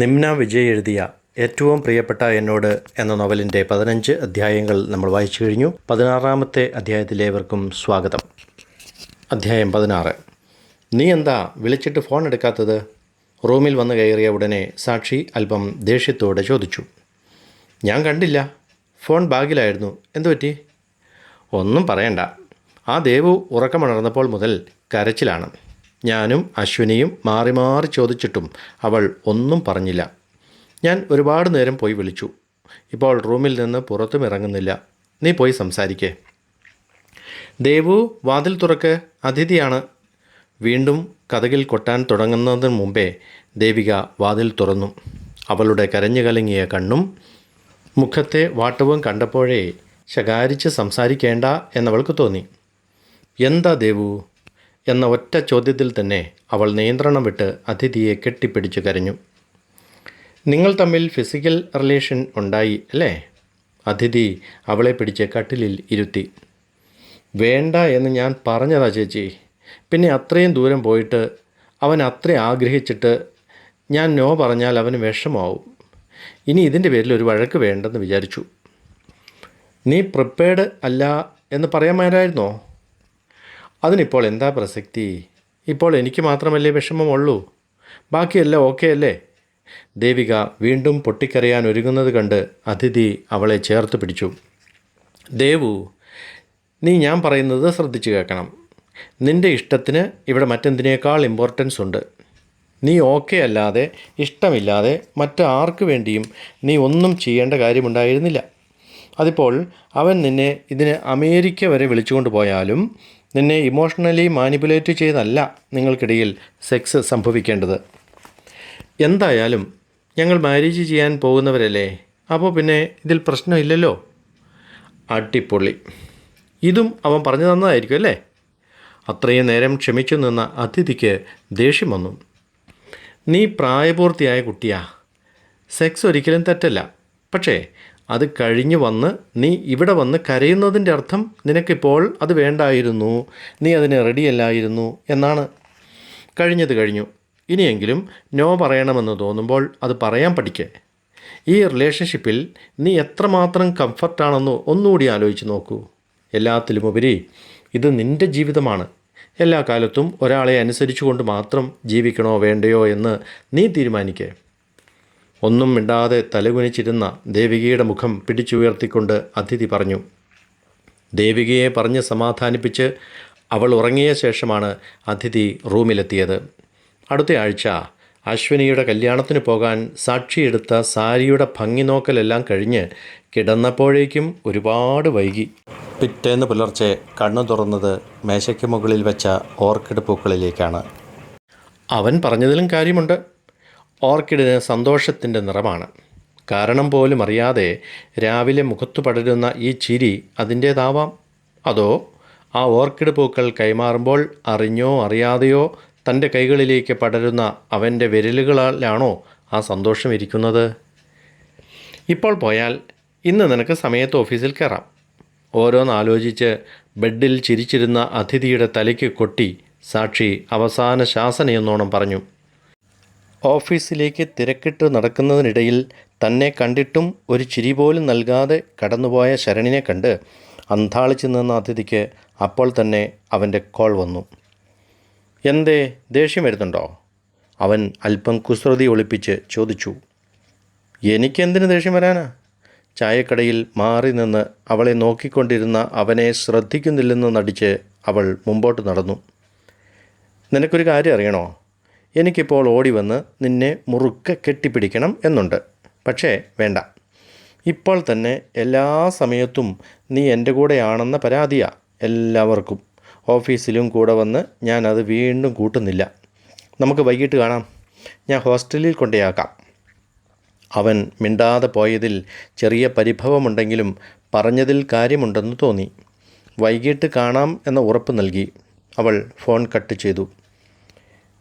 നിമ്ന വിജയ് എഴുതിയ ഏറ്റവും പ്രിയപ്പെട്ട എന്നോട് എന്ന നോവലിന്റെ പതിനഞ്ച് അധ്യായങ്ങൾ നമ്മൾ വായിച്ചു കഴിഞ്ഞു. പതിനാറാമത്തെ അധ്യായത്തിലേവർക്കും സ്വാഗതം. അധ്യായം പതിനാറ്. നീ എന്താ വിളിച്ചിട്ട് ഫോൺ എടുക്കാത്തത്? റൂമിൽ വന്ന് കയറിയ ഉടനെ സാക്ഷി അല്പം ദേഷ്യത്തോടെ ചോദിച്ചു. ഞാൻ കണ്ടില്ല. ഫോൺ ബാഗിലായിരുന്നു. എന്തു പറ്റി? ഒന്നും പറയണ്ട. ആ ദേവു ഉറക്കമുണർന്നപ്പോൾ മുതൽ കരച്ചിലാണ്. ഞാനും അശ്വിനിയും മാറി മാറി ചോദിച്ചിട്ടും അവൾ ഒന്നും പറഞ്ഞില്ല. ഞാൻ ഒരുപാട് നേരം പോയി വിളിച്ചു. ഇപ്പോൾ റൂമിൽ നിന്ന് പുറത്തും ഇറങ്ങുന്നില്ല. നീ പോയി സംസാരിക്കേ. ദേവു വാതിൽ തുറക്ക്. അതിഥിയാണ്. വീണ്ടും കഥകിൽ കൊട്ടാൻ തുടങ്ങുന്നതിന് മുമ്പേ ദേവിക വാതിൽ തുറന്നു. അവളുടെ കരഞ്ഞു കലങ്ങിയ കണ്ണും മുഖത്തെ വാട്ടവും കണ്ടപ്പോഴേ ശകാരിച്ച് സംസാരിക്കേണ്ട എന്നവൾക്ക് തോന്നി. എന്താ ദേവു? എന്ന ഒറ്റ ചോദ്യത്തിൽ തന്നെ അവൾ നിയന്ത്രണം വിട്ട് അതിഥിയെ കെട്ടിപ്പിടിച്ചു കരഞ്ഞു. നിങ്ങൾ തമ്മിൽ ഫിസിക്കൽ റിലേഷൻ ഉണ്ടായി അല്ലേ? അതിഥി അവളെ പിടിച്ച് കട്ടിലിൽ ഇരുത്തി. വേണ്ട എന്ന് ഞാൻ പറഞ്ഞതാ ചേച്ചി. പിന്നെ അത്രയും ദൂരം പോയിട്ട് അവൻ അത്ര ആഗ്രഹിച്ചിട്ട് ഞാൻ നോ പറഞ്ഞാൽ അവന് വിഷമാവും ഇനി ഇതിന്റെ പേരിൽ ഒരു വഴക്ക് വേണ്ടെന്ന് വിചാരിച്ചു. നീ പ്രിപ്പേർഡ് അല്ല എന്ന് പറയാമായിരുന്നോ? അതിനിപ്പോൾ എന്താ പ്രസക്തി? ഇപ്പോൾ എനിക്ക് മാത്രമല്ലേ വിഷമമുള്ളൂ. ബാക്കിയെല്ലാം ഓക്കെ അല്ലേ ദേവിക വീണ്ടും പൊട്ടിക്കരയാൻ ഒരുങ്ങുന്നത് കണ്ട് അതിഥി അവളെ ചേർത്ത് പിടിച്ചു. ദേവു നീ ഞാൻ പറയുന്നത് ശ്രദ്ധിച്ചു കേൾക്കണം. നിന്റെ ഇഷ്ടത്തിന് ഇവിടെ മറ്റെന്തിനേക്കാൾ ഇമ്പോർട്ടൻസ് ഉണ്ട്. നീ ഓക്കെ അല്ലാതെ ഇഷ്ടമില്ലാതെ മറ്റാർക്ക് വേണ്ടിയും നീ ഒന്നും ചെയ്യേണ്ട കാര്യമുണ്ടായിരുന്നില്ല. അതിപ്പോൾ അവൻ നിന്നെ ഇതിന് അമേരിക്ക വരെ വിളിച്ചുകൊണ്ട് പോയാലും നിന്നെ ഇമോഷണലി മാനിപ്പുലേറ്റ് ചെയ്തല്ല നിങ്ങൾക്കിടയിൽ സെക്സ് സംഭവിക്കേണ്ടത്. എന്തായാലും ഞങ്ങൾ മാരേജ് ചെയ്യാൻ പോകുന്നവരല്ലേ? അപ്പോൾ പിന്നെ ഇതിൽ പ്രശ്നമില്ലല്ലോ? അടിപൊളി. ഇതും അവൻ പറഞ്ഞു തന്നതായിരിക്കും അല്ലേ? അത്രയും നേരം ക്ഷമിച്ചു നിന്ന അതിഥിക്ക് ദേഷ്യം വന്നു. നീ പ്രായപൂർത്തിയായ കുട്ടിയാ. സെക്സ് ഒരിക്കലും തെറ്റല്ല. പക്ഷേ അത് കഴിഞ്ഞു വന്ന് നീ ഇവിടെ വന്ന് കരയുന്നതിന്റെ അർത്ഥം നിനക്കിപ്പോൾ അത് വേണ്ടായിരുന്നു. നീ അതിന് റെഡിയല്ലായിരുന്നു എന്നാണ്. കഴിഞ്ഞത് കഴിഞ്ഞു. ഇനിയെങ്കിലും നോ പറയണമെന്ന് തോന്നുമ്പോൾ അത് പറയാൻ പഠിക്കേ. ഈ റിലേഷൻഷിപ്പിൽ നീ എത്രമാത്രം കംഫർട്ടാണെന്നോ ഒന്നുകൂടി ആലോചിച്ച് നോക്കൂ. എല്ലാത്തിലുമുപരി ഇത് നിന്റെ ജീവിതമാണ്. എല്ലാ കാലത്തും ഒരാളെ അനുസരിച്ചുകൊണ്ട് മാത്രം ജീവിക്കണോ വേണ്ടയോ എന്ന് നീ തീരുമാനിക്കേ. ഒന്നും മിണ്ടാതെ തലകുനിച്ചിരുന്ന ദേവികയുടെ മുഖം പിടിച്ചുയർത്തിക്കൊണ്ട് അതിഥി പറഞ്ഞു ദേവികയെ പറഞ്ഞ് സമാധാനിപ്പിച്ച് അവൾ ഉറങ്ങിയ ശേഷമാണ് അതിഥി റൂമിലെത്തിയത്. അടുത്ത ആഴ്ച അശ്വിനിയുടെ കല്യാണത്തിന് പോകാൻ സാക്ഷിയെടുത്ത സാരിയുടെ ഭംഗി നോക്കലെല്ലാം കഴിഞ്ഞ് കിടന്നപ്പോഴേക്കും ഒരുപാട് വൈകി. പിറ്റേന്ന് പുലർച്ചെ കണ്ണു തുറന്നത് മേശയ്ക്ക് മുകളിൽ വെച്ച ഓർക്കിഡ് പൂക്കളിലേക്കാണ്. അവൻ പറഞ്ഞതിലും കാര്യമുണ്ട്. ഓർക്കിഡിന് സന്തോഷത്തിന്റെ നിറമാണ്. കാരണം പോലും അറിയാതെ രാവിലെ മുഖത്തു പടരുന്ന ഈ ചിരി അതിന്റേതാവാം. അതോ ആ ഓർക്കിഡ് പൂക്കൾ കൈമാറുമ്പോൾ അറിഞ്ഞോ അറിയാതെയോ തന്റെ കൈകളിലേക്ക് പടരുന്ന അവന്റെ വിരലുകളിലാണോ ആ സന്തോഷം ഇരിക്കുന്നത്? ഇപ്പോൾ പോയാൽ ഇന്ന് നിനക്ക് സമയത്ത് ഓഫീസിൽ കയറാം. ഓരോന്നാലോചിച്ച് ബെഡിൽ ചിരിച്ചിരുന്ന അതിഥിയുടെ തലയ്ക്ക് കൊട്ടി സാക്ഷി അവസാന ശാസനയെന്നോണം പറഞ്ഞു. ഓഫീസിലേക്ക് തിരക്കിട്ട് നടക്കുന്നതിനിടയിൽ തന്നെ കണ്ടിട്ടും ഒരു ചിരി പോലും നൽകാതെ കടന്നുപോയ ശരണിനെ കണ്ട് അന്താളിച്ചു നിന്ന അതിഥിക്ക് അപ്പോൾ തന്നെ അവന്റെ കോൾ വന്നു. എന്തേ ദേഷ്യം വരുന്നുണ്ടോ? അവൻ അല്പം കുസൃതി ഒളിപ്പിച്ച് ചോദിച്ചു. എനിക്കെന്തിന് ദേഷ്യം വരാനാ? ചായക്കടയിൽ മാറി നിന്ന് അവളെ നോക്കിക്കൊണ്ടിരുന്ന അവനെ ശ്രദ്ധിക്കുന്നില്ലെന്ന് നടിച്ച് അവൾ മുമ്പോട്ട് നടന്നു. നിനക്കൊരു കാര്യം അറിയണോ? എനിക്കിപ്പോൾ ഓടി വന്ന് നിന്നെ മുറുക്കെ കെട്ടിപ്പിടിക്കണം എന്നുണ്ട്. പക്ഷേ വേണ്ട. ഇപ്പോൾ തന്നെ എല്ലാ സമയത്തും നീ എന്റെ കൂടെയാണെന്ന പരാതിയാ എല്ലാവർക്കും. ഓഫീസിലും കൂടെ വന്ന് ഞാനത് വീണ്ടും കൂട്ടുന്നില്ല. നമുക്ക് വൈകിട്ട് കാണാം. ഞാൻ ഹോസ്റ്റലിൽ കൊണ്ടേയാക്കാം. അവൻ മിണ്ടാതെ പോയതിൽ ചെറിയ പരിഭവമുണ്ടെങ്കിലും പറഞ്ഞതിൽ കാര്യമുണ്ടെന്ന് തോന്നി. വൈകിട്ട് കാണാം എന്ന ഉറപ്പ് നൽകി. അവൾ ഫോൺ കട്ട് ചെയ്തു.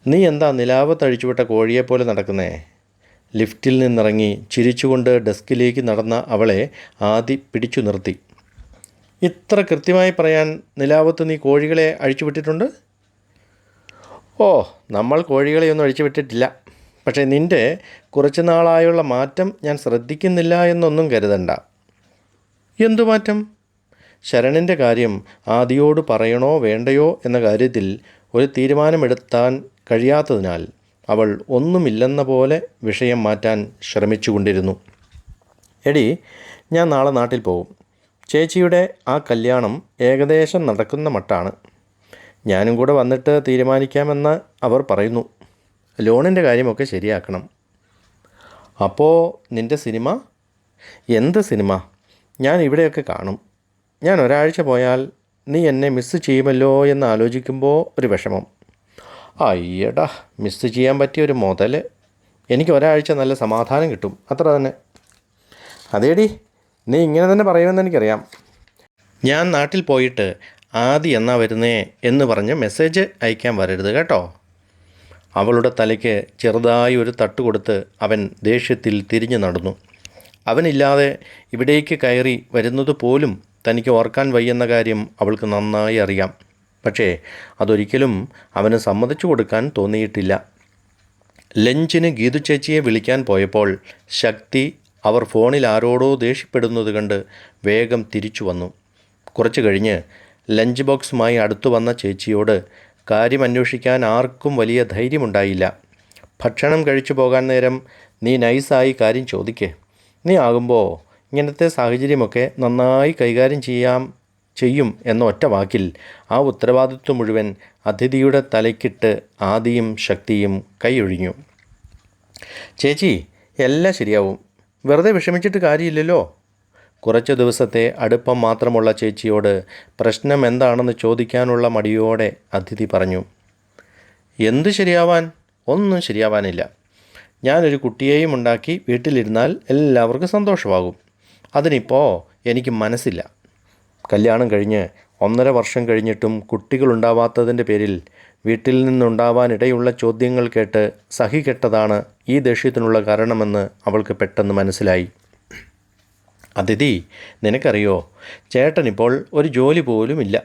നീ എന്താ നിലാവ് തഴിച്ചുവിട്ട കോഴിയെപ്പോലെ നടക്കുന്നേ? ലിഫ്റ്റിൽ നിന്നിറങ്ങി ചിരിച്ചുകൊണ്ട് ഡെസ്കിലേക്ക് നടന്ന അവളെ ആദി പിടിച്ചു നിർത്തി. ഇത്ര കൃത്യമായി പറയാൻ നിലാവത്ത് നീ കോഴികളെ അഴിച്ചുവിട്ടിട്ടുണ്ട്? ഓ നമ്മൾ കോഴികളെയൊന്നും അഴിച്ചുവിട്ടിട്ടില്ല. പക്ഷേ നിന്റെ കുറച്ച് നാളായുള്ള മാറ്റം ഞാൻ ശ്രദ്ധിക്കുന്നില്ല എന്നൊന്നും കരുതണ്ട. എന്തു മാറ്റം? ശരണിന്റെ കാര്യം ആദിയോട് പറയണോ വേണ്ടയോ എന്ന കാര്യത്തിൽ ഒരു തീരുമാനമെടുത്താൻ കഴിയാത്തതിനാൽ അവൾ ഒന്നുമില്ലെന്ന പോലെ വിഷയം മാറ്റാൻ ശ്രമിച്ചുകൊണ്ടിരുന്നു. എടി ഞാൻ നാളെ നാട്ടിൽ പോകും ചേച്ചിയുടെ ആ കല്യാണം ഏകദേശം നടക്കുന്ന മട്ടാണ്. ഞാനും കൂടെ വന്നിട്ട് തീരുമാനിക്കാമെന്ന് അവർ പറയുന്നു. ലോണിന്റെ കാര്യമൊക്കെ ശരിയാക്കണം. അപ്പോൾ നിന്റെ സിനിമ? എന്ത് സിനിമ? ഞാൻ ഇവിടെയൊക്കെ കാണും. ഞാൻ ഒരാഴ്ച പോയാൽ നീ എന്നെ മിസ്സ് ചെയ്യുമല്ലോ എന്ന് ആലോചിക്കുമ്പോൾ ഒരു വിഷമം. അയ്യടാ മിസ് ചെയ്യാൻ പറ്റിയ ഒരു മുതൽ എനിക്ക് ഒരാഴ്ച നല്ല സമാധാനം കിട്ടും. അത്ര തന്നെ. അതേടി നീ ഇങ്ങനെ തന്നെ പറയുമെന്ന് എനിക്കറിയാം. ഞാൻ നാട്ടിൽ പോയിട്ട് ആദി എന്നാ വരുന്നേ എന്ന് പറഞ്ഞ് മെസ്സേജ് അയക്കാൻ വരരുത് കേട്ടോ. അവളുടെ തലയ്ക്ക് ചെറുതായി ഒരു തട്ട് കൊടുത്ത് അവൻ ദേഷ്യത്തിൽ തിരിഞ്ഞു നടന്നു. അവനില്ലാതെ ഇവിടേക്ക് കയറി വരുന്നത് പോലും തനിക്ക് ഓർക്കാൻ വയ്യെന്ന കാര്യം അവൾക്ക് നന്നായി അറിയാം. പക്ഷേ അതൊരിക്കലും അവന് സമ്മതിച്ചു കൊടുക്കാൻ തോന്നിയിട്ടില്ല. ലഞ്ചിന് ഗീതു ചേച്ചിയെ വിളിക്കാൻ പോയപ്പോൾ ശക്തി അവർ ഫോണിൽ ആരോടോ ദേഷ്യപ്പെടുന്നത് കണ്ട് വേഗം തിരിച്ചു വന്നു. കുറച്ചു കഴിഞ്ഞ് ലഞ്ച് ബോക്സുമായി അടുത്തു വന്ന ചേച്ചിയോട് കാര്യം അന്വേഷിക്കാൻ ആർക്കും വലിയ ധൈര്യമുണ്ടായില്ല. ഭക്ഷണം കഴിച്ചു പോകാൻ നേരം നീ നൈസായി കാര്യം ചോദിക്കേ. നീ ആകുമ്പോൾ ഇങ്ങനത്തെ സാഹചര്യമൊക്കെ നന്നായി കൈകാര്യം ചെയ്യാം ചെയ്യും എന്ന ഒറ്റ വാക്കിൽ ആ ഉത്തരവാദിത്വം മുഴുവൻ അതിഥിയുടെ തലയ്ക്കിട്ട് ആദിയും ശക്തിയും കൈയൊഴിഞ്ഞു. ചേച്ചി എല്ലാം ശരിയാവും. വെറുതെ വിഷമിച്ചിട്ട് കാര്യമില്ലല്ലോ. കുറച്ച് ദിവസത്തെ അടുപ്പം മാത്രമുള്ള ചേച്ചിയോട് പ്രശ്നം എന്താണെന്ന് ചോദിക്കാനുള്ള മടിയോടെ അതിഥി പറഞ്ഞു എന്ത് ശരിയാവാൻ? ഒന്നും ശരിയാവാനില്ല. ഞാനൊരു കുട്ടിയെയും ഉണ്ടാക്കി വീട്ടിലിരുന്നാൽ എല്ലാവർക്കും സന്തോഷമാകും. അതിനിപ്പോൾ എനിക്ക് മനസ്സില്ല. കല്യാണം കഴിഞ്ഞ് ഒന്നര വർഷം കഴിഞ്ഞിട്ടും കുട്ടികളുണ്ടാവാത്തതിന്റെ പേരിൽ വീട്ടിൽ നിന്നുണ്ടാവാനിടയുള്ള ചോദ്യങ്ങൾ കേട്ട് സഹി കെട്ടതാണ് ഈ ദേഷ്യത്തിനുള്ള കാരണമെന്ന് അവൾക്ക് പെട്ടെന്ന് മനസ്സിലായി. അതിഥി നിനക്കറിയോ? ചേട്ടനിപ്പോൾ ഒരു ജോലി പോലും ഇല്ല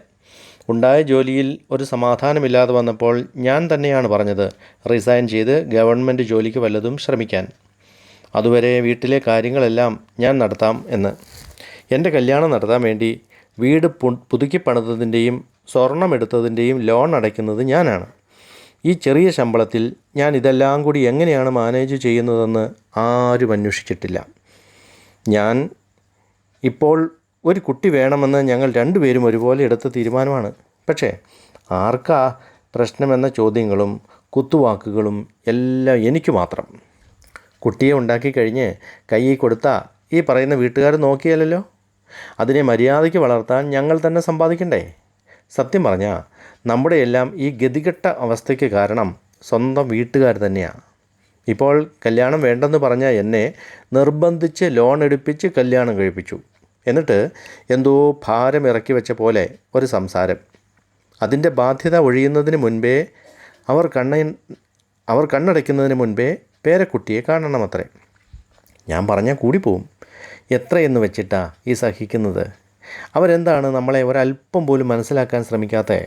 ഉണ്ടായ ജോലിയിൽ ഒരു സമാധാനമില്ലാതെ വന്നപ്പോൾ ഞാൻ തന്നെയാണ് പറഞ്ഞത് റിസൈൻ ചെയ്ത് ഗവൺമെന്റ് ജോലിക്ക് വല്ലതും ശ്രമിക്കാൻ. അതുവരെ വീട്ടിലെ കാര്യങ്ങളെല്ലാം ഞാൻ നടത്താം എന്ന്. എന്റെ കല്യാണം നടത്താൻ വേണ്ടി വീട് പു- പുതുക്കി പണിതതിന്റെയും സ്വർണം എടുത്തതിന്റെയും ലോൺ അടയ്ക്കുന്നത് ഞാനാണ്. ഈ ചെറിയ ശമ്പളത്തിൽ ഞാൻ ഇതെല്ലാം കൂടി എങ്ങനെയാണ് മാനേജ് ചെയ്യുന്നതെന്ന് ആരും അന്വേഷിച്ചിട്ടില്ല. ഞാൻ ഇപ്പോൾ ഒരു കുട്ടി വേണമെന്ന് ഞങ്ങൾ രണ്ടുപേരും ഒരുപോലെ എടുത്ത തീരുമാനമാണ്. പക്ഷേ ആർക്കാ പ്രശ്നമെന്ന ചോദ്യങ്ങളും കുത്തുവാക്കുകളും എല്ലാം എനിക്ക് മാത്രം. കുട്ടിയെ ഉണ്ടാക്കി കഴിഞ്ഞ് കൈ കൊടുത്താൽ ഈ പറയുന്ന വീട്ടുകാർ നോക്കിയാലല്ലോ? അതിനെ മര്യാദയ്ക്ക് വളർത്താൻ ഞങ്ങൾ തന്നെ സമ്പാദിക്കണ്ടേ? സത്യം പറഞ്ഞാൽ നമ്മുടെ എല്ലാം ഈ ഗതികെട്ട അവസ്ഥയ്ക്ക് കാരണം സ്വന്തം വീട്ടുകാർ തന്നെയാണ് ഇപ്പോൾ കല്യാണം വേണ്ടെന്ന് പറഞ്ഞ എന്നെ നിർബന്ധിച്ച് ലോൺ എടുപ്പിച്ച് കല്യാണം കഴിപ്പിച്ചു. എന്നിട്ട് എന്തോ ഭാരം ഇറക്കി വെച്ച പോലെ ഒരു സംസാരം. അതിന്റെ ബാധ്യത ഒഴിയുന്നതിന് മുൻപേ അവർ കണ്ണ അവർ കണ്ണടയ്ക്കുന്നതിന് മുൻപേ പേരക്കുട്ടിയെ കാണണമത്രേ. ഞാൻ പറഞ്ഞാൽ കൂടിപ്പോവും. എത്രയെന്ന് വെച്ചിട്ടാണ് ഈ സഹിക്കുന്നത്? അവരെന്താണ് നമ്മളെ ഒരല്പം പോലും മനസ്സിലാക്കാൻ ശ്രമിക്കാത്ത?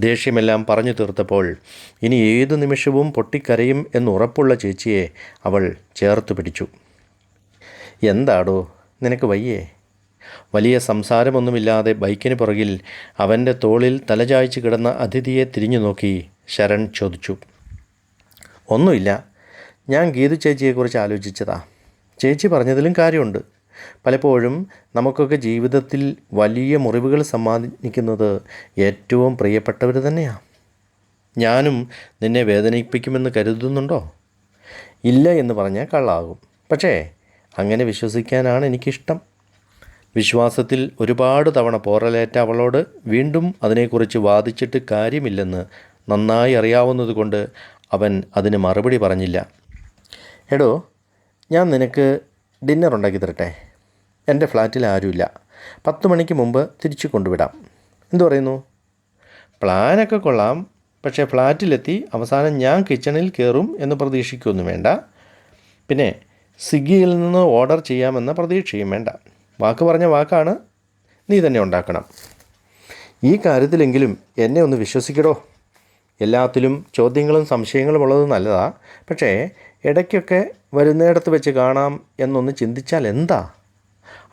ദേഷ്യമെല്ലാം പറഞ്ഞു തീർത്തപ്പോൾ ഇനി ഏതു നിമിഷവും പൊട്ടിക്കരയും എന്നുറപ്പുള്ള ചേച്ചിയെ അവൾ ചേർത്ത് പിടിച്ചു. എന്താടോ നിനക്ക് വയ്യേ? വലിയ സംസാരമൊന്നുമില്ലാതെ ബൈക്കിന് പുറകിൽ അവന്റെ തോളിൽ തലചായ്ച്ച് കിടന്ന അതിഥിയെ തിരിഞ്ഞു നോക്കി ശരൺ ചോദിച്ചു. ഒന്നുമില്ല ഞാൻ ഗീതു ചേച്ചിയെക്കുറിച്ച് ആലോചിച്ചതാ. ചേച്ചി പറഞ്ഞതിലും കാര്യമുണ്ട്. പലപ്പോഴും നമുക്കൊക്കെ ജീവിതത്തിൽ വലിയ മുറിവുകൾ സമ്മാനിക്കുന്നത് ഏറ്റവും പ്രിയപ്പെട്ടവർ തന്നെയാണ് ഞാനും നിന്നെ വേദനിപ്പിക്കുമെന്ന് കരുതുന്നുണ്ടോ? ഇല്ല എന്ന് പറഞ്ഞാൽ കള്ളാകും. പക്ഷേ അങ്ങനെ വിശ്വസിക്കാനാണ് എനിക്കിഷ്ടം. വിശ്വാസത്തിൽ ഒരുപാട് തവണ പോറലേറ്റ അവളോട് വീണ്ടും അതിനെക്കുറിച്ച് വാദിച്ചിട്ട് കാര്യമില്ലെന്ന് നന്നായി അറിയാവുന്നതുകൊണ്ട് അവൻ അതിന് മറുപടി പറഞ്ഞില്ല. എടോ ഞാൻ നിനക്ക് ഡിന്നർ ഉണ്ടാക്കി തരട്ടെ? എന്റെ ഫ്ലാറ്റിൽ ആരുമില്ല. പത്ത് മണിക്ക് മുമ്പ് തിരിച്ചു കൊണ്ടുവിടാം. എന്തു പറയുന്നു? പ്ലാനൊക്കെ കൊള്ളാം. പക്ഷേ ഫ്ലാറ്റിലെത്തി അവസാനം ഞാൻ കിച്ചണിൽ കയറും എന്ന് പ്രതീക്ഷിക്കുകയൊന്നും വേണ്ട. പിന്നെ സ്വിഗ്ഗിയിൽ നിന്ന് ഓർഡർ ചെയ്യാമെന്ന പ്രതീക്ഷയും വേണ്ട. വാക്ക് പറഞ്ഞ വാക്കാണ് നീ തന്നെ ഉണ്ടാക്കണം. ഈ കാര്യത്തിലെങ്കിലും എന്നെ ഒന്ന് വിശ്വസിക്കടോ? എല്ലാത്തിലും ചോദ്യങ്ങളും സംശയങ്ങളും ഉള്ളത് നല്ലതാ. പക്ഷേ ഇടയ്ക്കൊക്കെ വരുന്നിടത്ത് വെച്ച് കാണാം എന്നൊന്ന് ചിന്തിച്ചാൽ എന്താ?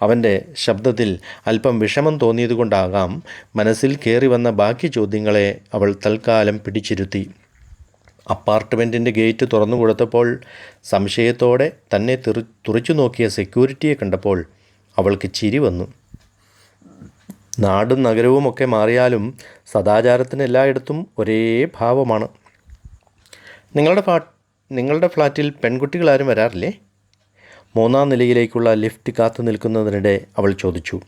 അവന്റെ ശബ്ദത്തിൽ അല്പം വിഷമം തോന്നിയതുകൊണ്ടാകാം മനസ്സിൽ കയറി വന്ന ബാക്കി ചോദ്യങ്ങളെ അവൾ തൽക്കാലം പിടിച്ചിരുത്തി. അപ്പാർട്ട്മെന്റിന്റെ ഗേറ്റ് തുറന്നു കൊടുത്തപ്പോൾ സംശയത്തോടെ തന്നെ തെറി തുറച്ചു നോക്കിയ സെക്യൂരിറ്റിയെ കണ്ടപ്പോൾ അവൾക്ക് ചിരി വന്നു. നാടും നഗരവും ഒക്കെ മാറിയാലും സദാചാരത്തിന് എല്ലായിടത്തും ഒരേ ഭാവമാണ്. നിങ്ങളുടെ ഫ്ലാ നിങ്ങളുടെ ഫ്ലാറ്റിൽ പെൺകുട്ടികൾ ആരും വരാറില്ലേ? മൂന്നാം നിലയിലേക്കുള്ള ലിഫ്റ്റ് കാത്തു നിൽക്കുന്നതിനിടെ അവൾ ചോദിച്ചു.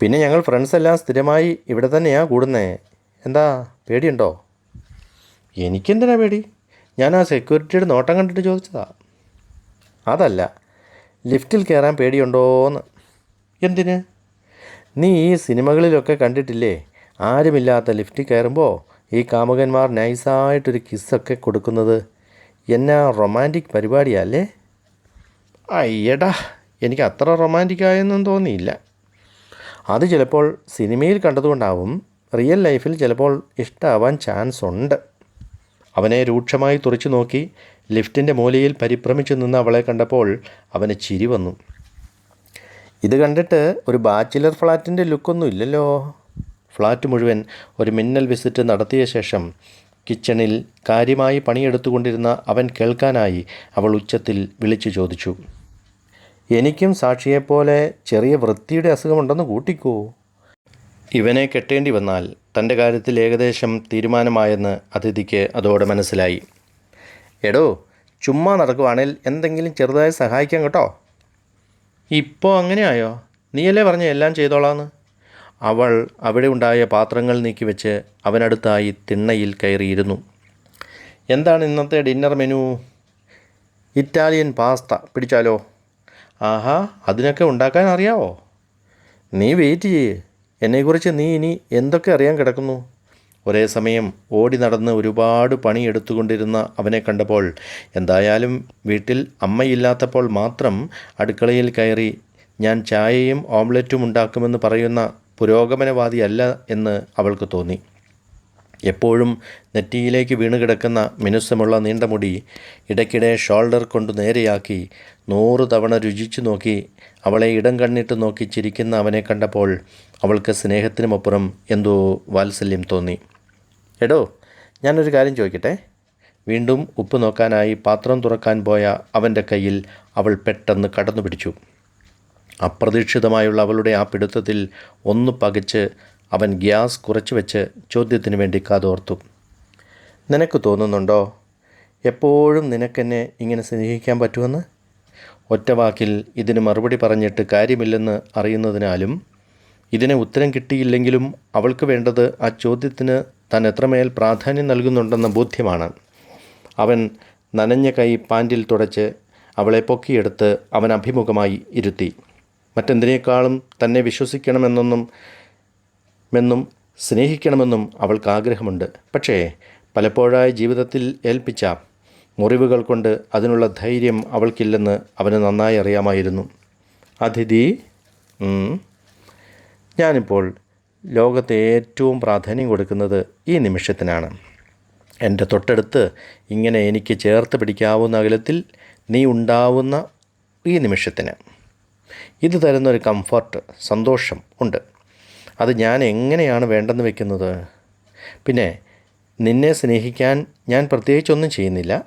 പിന്നെ ഞങ്ങൾ ഫ്രണ്ട്സ് എല്ലാം സ്ഥിരമായി ഇവിടെ തന്നെയാണ് കൂടുന്നത് എന്താ പേടിയുണ്ടോ? എനിക്കെന്തിനാ പേടി? ഞാൻ ആ സെക്യൂരിറ്റിയുടെ നോട്ടം കണ്ടിട്ട് ചോദിച്ചതാ. അതല്ല ലിഫ്റ്റിൽ കയറാൻ പേടിയുണ്ടോയെന്ന് എന്തിന്? നീ ഈ സിനിമകളിലൊക്കെ കണ്ടിട്ടില്ലേ? ആരുമില്ലാത്ത ലിഫ്റ്റിൽ കയറുമ്പോൾ ഈ കാമുകന്മാർ നൈസായിട്ടൊരു കിസ്സൊക്കെ കൊടുക്കുന്നത് എന്നാ റൊമാന്റിക് പരിപാടിയല്ലേ? അയ്യടാ എനിക്ക് അത്ര റൊമാന്റിക് ആയെന്നും തോന്നിയില്ല. അത് ചിലപ്പോൾ സിനിമയിൽ കണ്ടതുകൊണ്ടാവും റിയൽ ലൈഫിൽ ചിലപ്പോൾ ഇഷ്ടമാവാൻ ചാൻസ് ഉണ്ട്. അവനെ രൂക്ഷമായി തുറച്ചു നോക്കി ലിഫ്റ്റിന്റെ മൂലയിൽ പരിഭ്രമിച്ചു നിന്ന് അവളെ കണ്ടപ്പോൾ അവന് ചിരി വന്നു. ഇത് കണ്ടിട്ട് ഒരു ബാച്ചിലർ ഫ്ലാറ്റിന്റെ ലുക്കൊന്നും ഇല്ലല്ലോ. ഫ്ലാറ്റ് മുഴുവൻ ഒരു മിന്നൽ വിസിറ്റ് നടത്തിയ ശേഷം കിച്ചണിൽ കാര്യമായി പണിയെടുത്തുകൊണ്ടിരുന്ന അവൻ കേൾക്കാനായി അവൾ ഉച്ചത്തിൽ വിളിച്ചു ചോദിച്ചു. എനിക്കും സാക്ഷിയെപ്പോലെ ചെറിയ വൃത്തിയുടെ അസുഖമുണ്ടെന്ന് കൂട്ടിക്കോ. ഇവനെ കെട്ടേണ്ടി വന്നാൽ തന്റെ കാര്യത്തിൽ ഏകദേശം തീരുമാനമായെന്ന് അതിഥിക്ക് അതോടെ മനസ്സിലായി. എടോ ചുമ്മാ നടക്കുവാണേൽ എന്തെങ്കിലും ചെറുതായി സഹായിക്കാം കേട്ടോ. ഇപ്പോൾ അങ്ങനെയായോ? നീയല്ലേ പറഞ്ഞ എല്ലാം ചെയ്തോളാന്ന്? അവൾ അവിടെ ഉണ്ടായ പാത്രങ്ങൾ നീക്കിവെച്ച് അവനടുത്തായി തിണ്ണയിൽ കയറിയിരുന്നു. എന്താണ് ഇന്നത്തെ ഡിന്നർ മെനു? Italian pasta. പിടിച്ചാലോ? ആഹാ അതിനൊക്കെ ഉണ്ടാക്കാൻ അറിയാവോ? നീ വെയിറ്റ് ചെയ്യ്. എന്നെക്കുറിച്ച് നീ ഇനി എന്തൊക്കെ അറിയാൻ കിടക്കുന്നു? ഒരേ സമയം ഓടി നടന്ന് ഒരുപാട് പണിയെടുത്തുകൊണ്ടിരുന്ന അവനെ കണ്ടപ്പോൾ എന്തായാലും വീട്ടിൽ അമ്മയില്ലാത്തപ്പോൾ മാത്രം അടുക്കളയിൽ കയറി ഞാൻ ചായയും ഓംലറ്റും ഉണ്ടാക്കുമെന്ന് പറയുന്ന പുരോഗമനവാദിയല്ല എന്ന് അവൾക്ക് തോന്നി. എപ്പോഴും നെറ്റിയിലേക്ക് വീണ് കിടക്കുന്ന മിനുസമുള്ള നീണ്ട മുടി ഇടയ്ക്കിടെ ഷോൾഡർ കൊണ്ട് നേരെയാക്കി നൂറ് തവണ രുചിച്ചു നോക്കി അവളെ ഇടം കണ്ണിട്ട് നോക്കി ചിരിക്കുന്ന അവനെ കണ്ടപ്പോൾ അവൾക്ക് സ്നേഹത്തിനുമപ്പുറം എന്തോ വാത്സല്യം തോന്നി. എടോ ഞാനൊരു കാര്യം ചോദിക്കട്ടെ? വീണ്ടും ഉപ്പ് നോക്കാനായി പാത്രം തുറക്കാൻ പോയ അവന്റെ കയ്യിൽ അവൾ പെട്ടെന്ന് കടന്നു പിടിച്ചു അപ്രതീക്ഷിതമായുള്ള അവളുടെ ആ പിടുത്തത്തിൽ ഒന്ന് പകച്ച് അവൻ ഗ്യാസ് കുറച്ച് വെച്ച് ചോദ്യത്തിന് വേണ്ടി കാതോർത്തു. നിനക്ക് തോന്നുന്നുണ്ടോ? എപ്പോഴും നിനക്കെന്നെ ഇങ്ങനെ സ്നേഹിക്കാൻ പറ്റുമെന്ന്? ഒറ്റവാക്കിൽ ഇതിന് മറുപടി പറഞ്ഞിട്ട് കാര്യമില്ലെന്ന് അറിയുന്നതിനാലും ഇതിന് ഉത്തരം കിട്ടിയില്ലെങ്കിലും അവൾക്ക് വേണ്ടത് ആ ചോദ്യത്തിന് താൻ എത്രമേൽ പ്രാധാന്യം നൽകുന്നുണ്ടെന്ന ബോധ്യമാണ്. അവൻ നനഞ്ഞ കൈ പാന്റിൽ തുടച്ച് അവളെ പൊക്കിയെടുത്ത് അവൻ അഭിമുഖമായി ഇരുത്തി. മറ്റെന്തിനേക്കാളും തന്നെ വിശ്വസിക്കണമെന്നൊന്നും മെന്നും സ്നേഹിക്കണമെന്നും അവൾക്ക് ആഗ്രഹമുണ്ട് പക്ഷേ പലപ്പോഴായി ജീവിതത്തിൽ ഏൽപ്പിച്ച മുറിവുകൾ കൊണ്ട് അതിനുള്ള ധൈര്യം അവൾക്കില്ലെന്ന് അവന് നന്നായി അറിയാമായിരുന്നു. അതിഥി. ഞാനിപ്പോൾ ലോകത്തെ ഏറ്റവും പ്രാധാന്യം കൊടുക്കുന്നത് ഈ നിമിഷത്തിനാണ്. എന്റെ തൊട്ടടുത്ത് ഇങ്ങനെ എനിക്ക് ചേർത്ത് പിടിക്കാവുന്ന അകലത്തിൽ നീ ഉണ്ടാവുന്ന ഈ നിമിഷത്തിന്. ഇത് തരുന്നൊരു കംഫർട്ട് സന്തോഷം ഉണ്ട്. അത് ഞാൻ എങ്ങനെയാണ് വേണ്ടെന്ന് വെക്കുന്നത്? പിന്നെ നിന്നെ സ്നേഹിക്കാൻ ഞാൻ പ്രത്യേകിച്ചൊന്നും ചെയ്യുന്നില്ല.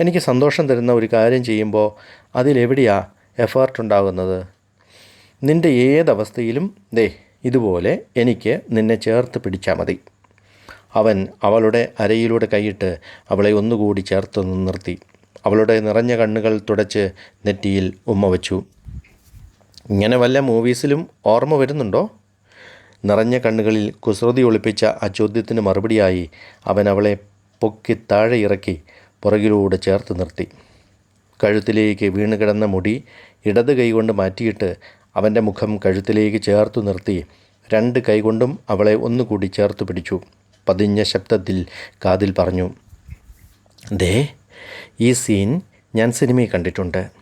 എനിക്ക് സന്തോഷം തരുന്ന ഒരു കാര്യം ചെയ്യുമ്പോൾ അതിലെവിടെയാ എഫേർട്ട് ഉണ്ടാകുന്നത്? നിന്റെ ഏതവസ്ഥയിലും ദേ ഇതുപോലെ എനിക്ക് നിന്നെ ചേർത്ത് പിടിച്ചാൽ മതി. അവൻ അവളുടെ അരയിലൂടെ കൈയിട്ട് അവളെ ഒന്നുകൂടി ചേർത്ത് നിർത്തി. അവളുടെ നിറഞ്ഞ കണ്ണുകൾ തുടച്ച് നെറ്റിയിൽ ഉമ്മ വച്ചു. ഇങ്ങനെ വല്ല മൂവീസിലും ഓർമ്മ വരുന്നുണ്ടോ? നിറഞ്ഞ കണ്ണുകളിൽ കുസൃതി ഒളിപ്പിച്ച ആ ചോദ്യത്തിന് മറുപടിയായി അവൻ അവളെ പൊക്കി താഴെ ഇറക്കി പുറകിലൂടെ ചേർത്ത് നിർത്തി. കഴുത്തിലേക്ക് വീണ് കിടന്ന മുടി ഇടത് കൈകൊണ്ട് മാറ്റിയിട്ട് അവന്റെ മുഖം കഴുത്തിലേക്ക് ചേർത്തു നിർത്തി രണ്ട് കൈകൊണ്ടും അവളെ ഒന്നുകൂടി ചേർത്ത് പിടിച്ചു. പതിഞ്ഞ ശബ്ദത്തിൽ കാതിൽ പറഞ്ഞു ദേ ഈ സീൻ ഞാൻ സിനിമയിൽ കണ്ടിട്ടുണ്ട്.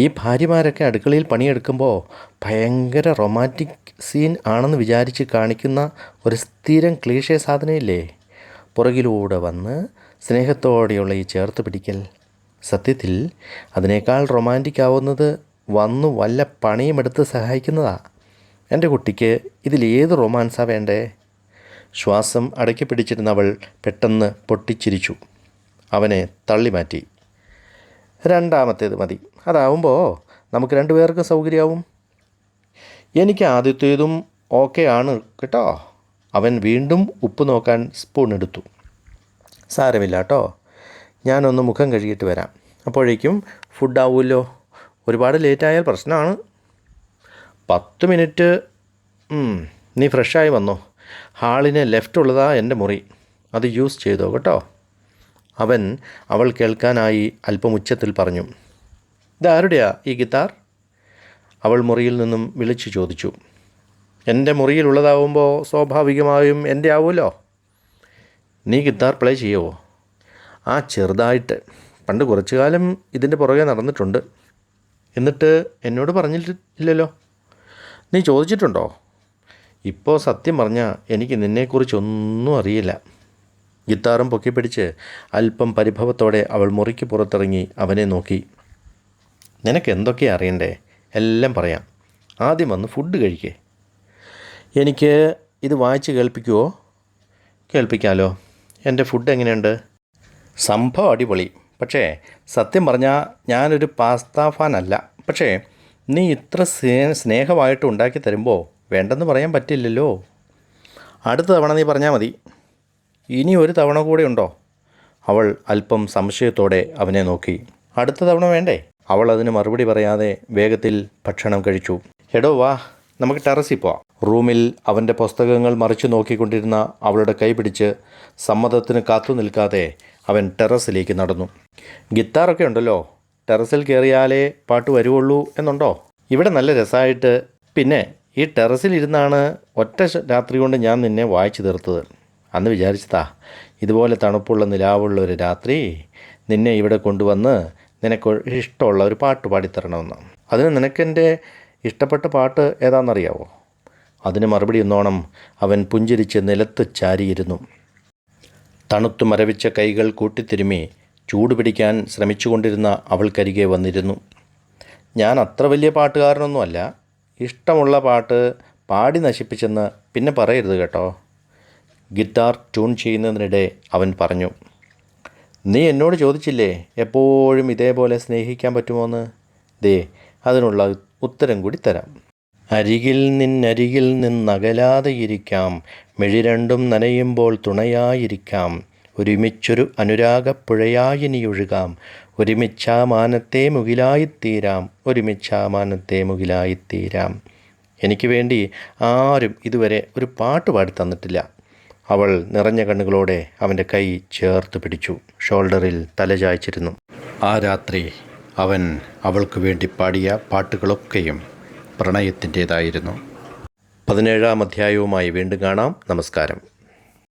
ഈ ഭാര്യമാരൊക്കെ അടുക്കളയിൽ പണിയെടുക്കുമ്പോൾ ഭയങ്കര റൊമാന്റിക് സീൻ ആണെന്ന് വിചാരിച്ച് കാണിക്കുന്ന ഒരു സ്ഥിരം ക്ലീഷേ സാധനമില്ലേ പുറകിലൂടെ വന്ന് സ്നേഹത്തോടെയുള്ള ഈ ചേർത്ത് പിടിക്കൽ. സത്യത്തിൽ അതിനേക്കാൾ റൊമാന്റിക് ആവുന്നത് വന്നു വല്ല പണിയും പണിയുമെടുത്ത് സഹായിക്കുന്നതാ. എന്റെ കുട്ടിക്ക് ഇതിലേത് റൊമാൻസാ വേണ്ടേ? ശ്വാസം അടക്കി പിടിച്ചിരുന്നവൾ പെട്ടെന്ന് പൊട്ടിച്ചിരിച്ചു. അവനെ തള്ളി മാറ്റി രണ്ടാമത്തേത് മതി. അതാവുമ്പോൾ നമുക്ക് രണ്ടുപേർക്കും സൗകര്യമാവും. എനിക്ക് ആദ്യത്തേതും ഓക്കെ ആണ് കേട്ടോ. അവൻ വീണ്ടും ഉപ്പ് നോക്കാൻ സ്പൂൺ എടുത്തു. സാരമില്ല കേട്ടോ. ഞാനൊന്ന് മുഖം കഴുകിയിട്ട് വരാം. അപ്പോഴേക്കും ഫുഡ് ആവുമല്ലോ. ഒരുപാട് ലേറ്റായാൽ പ്രശ്നമാണ്. പത്ത് മിനിറ്റ് നീ ഫ്രഷായി വന്നോ. ഹാളിന് ലെഫ്റ്റ് ഉള്ളതാ എന്റെ മുറി. അത് യൂസ് ചെയ്തോ കേട്ടോ. അവൻ അവൾ കേൾക്കാനായി അല്പം ഉച്ചത്തിൽ പറഞ്ഞു ഇതാരുടെയാ ഈ ഗിത്താർ? അവൾ മുറിയിൽ നിന്നും വിളിച്ചു ചോദിച്ചു എന്റെ മുറിയിലുള്ളതാവുമ്പോൾ സ്വാഭാവികമായും എന്റെ ആവുമല്ലോ? നീ ഗിത്താർ പ്ലേ ചെയ്യുമോ ആ ചെറുതായിട്ട്. പണ്ട് കുറച്ചു കാലം ഇതിന്റെ പുറകെ നടന്നിട്ടുണ്ട്. എന്നിട്ട് എന്നോട് പറഞ്ഞിട്ടില്ലല്ലോ? നീ ചോദിച്ചിട്ടുണ്ടോ? ഇപ്പോൾ സത്യം പറഞ്ഞാൽ എനിക്ക് നിന്നെക്കുറിച്ചൊന്നും അറിയില്ല. ഗിത്താറും പൊക്കിപ്പിടിച്ച് അല്പം പരിഭവത്തോടെ അവൾ മുറിക്ക് പുറത്തിറങ്ങി അവനെ നോക്കി. നിനക്ക് എന്തൊക്കെയാ അറിയണ്ടേ? എല്ലാം പറയാം. ആദ്യം വന്ന് ഫുഡ് കഴിക്കേ. എനിക്ക് ഇത് വായിച്ച് കേൾപ്പിക്കുമോ കേൾപ്പിക്കാമല്ലോ എന്റെ ഫുഡ് എങ്ങനെയുണ്ട്? സംഭവം അടിപൊളി. പക്ഷേ സത്യം പറഞ്ഞാൽ ഞാനൊരു പാസ്ത ഫാനല്ല. പക്ഷേ നീ ഇത്ര സ്നേ- സ്നേഹമായിട്ട് ഉണ്ടാക്കി തരുമ്പോൾ വേണ്ടെന്ന് പറയാൻ പറ്റില്ലല്ലോ. അടുത്ത തവണ നീ പറഞ്ഞാൽ മതി. ഇനി ഒരു തവണ കൂടെ ഉണ്ടോ? അവൾ അല്പം സംശയത്തോടെ അവനെ നോക്കി. അടുത്ത തവണ വേണ്ടേ? അവൾ അതിന് മറുപടി പറയാതെ വേഗത്തിൽ ഭക്ഷണം കഴിച്ചു. എടോ വാ നമുക്ക് ടെറസിൽ പോവാം. റൂമിൽ അവന്റെ പുസ്തകങ്ങൾ മറിച്ചു നോക്കിക്കൊണ്ടിരുന്ന അവളുടെ കൈ പിടിച്ച് സമ്മതത്തിന് കാത്തു നിൽക്കാതെ അവൻ ടെറസിലേക്ക് നടന്നു. ഗിത്താറൊക്കെ ഉണ്ടല്ലോ. ടെറസിൽ കയറിയാലേ പാട്ട് വരുവുള്ളൂ എന്നുണ്ടോ? ഇവിടെ നല്ല രസമായിട്ട് പിന്നെ ഈ ടെറസിൽ ഇരുന്നാണ് ഒറ്റ രാത്രി കൊണ്ട് ഞാൻ നിന്നെ വായിച്ചു തീർത്തത്. അന്ന് വിചാരിച്ചതാ ഇതുപോലെ തണുപ്പുള്ള നിലാവുള്ള ഒരു രാത്രി നിന്നെ ഇവിടെ കൊണ്ടുവന്ന് നിനക്ക് ഇഷ്ടമുള്ള ഒരു പാട്ട് പാടിത്തരണമെന്ന്. അതിന് നിനക്കെന്റെ ഇഷ്ടപ്പെട്ട പാട്ട് ഏതാണെന്നറിയാവോ? അതിന് മറുപടി എന്നോണം അവൻ പുഞ്ചിരിച്ച് നിലത്ത് ചാരിയിരുന്നു. തണുത്തു മരവിച്ച കൈകൾ കൂട്ടിത്തിരുമി ചൂട് പിടിക്കാൻ ശ്രമിച്ചുകൊണ്ടിരുന്ന അവൾക്കരികെ വന്നിരുന്നു. ഞാൻ അത്ര വലിയ പാട്ടുകാരനൊന്നുമല്ല ഇഷ്ടമുള്ള പാട്ട് പാടി നശിപ്പിച്ചെന്ന് പിന്നെ പറയരുത് കേട്ടോ. ഗിറ്റാർ ട്യൂൺ ചെയ്യുന്നതിനിടെ അവൻ പറഞ്ഞു നീ എന്നോട് ചോദിച്ചില്ലേ എപ്പോഴും ഇതേപോലെ സ്നേഹിക്കാൻ പറ്റുമോന്ന്? ദേ അതിനുള്ള ഉത്തരം കൂടി തരാം. അരികിൽ നിന്നരികിൽ നിന്നകലാതെ ഇരിക്കാം. മിഴി രണ്ടും നനയുമ്പോൾ തുണയായിരിക്കാം. ഒരുമിച്ചൊരു അനുരാഗപ്പുഴയായിനിയൊഴുകാം ഒരുമിച്ചാ മാനത്തെ മുകിലായിത്തീരാം. ഒരുമിച്ചാ മാനത്തെ മുകിലായിത്തീരാം. എനിക്ക് വേണ്ടി ആരും ഇതുവരെ ഒരു പാട്ട് പാടി തന്നിട്ടില്ല. അവൾ നിറഞ്ഞ കണ്ണുകളോടെ അവന്റെ കൈ ചേർത്ത് പിടിച്ചു. ഷോൾഡറിൽ തലചായ്ച്ചിരുന്നു ആ രാത്രി അവൻ അവൾക്ക് വേണ്ടി പാടിയ പാട്ടുകളൊക്കെയും പ്രണയത്തിന്റേതായിരുന്നു പതിനേഴാം അധ്യായവുമായി വീണ്ടും കാണാം. നമസ്കാരം.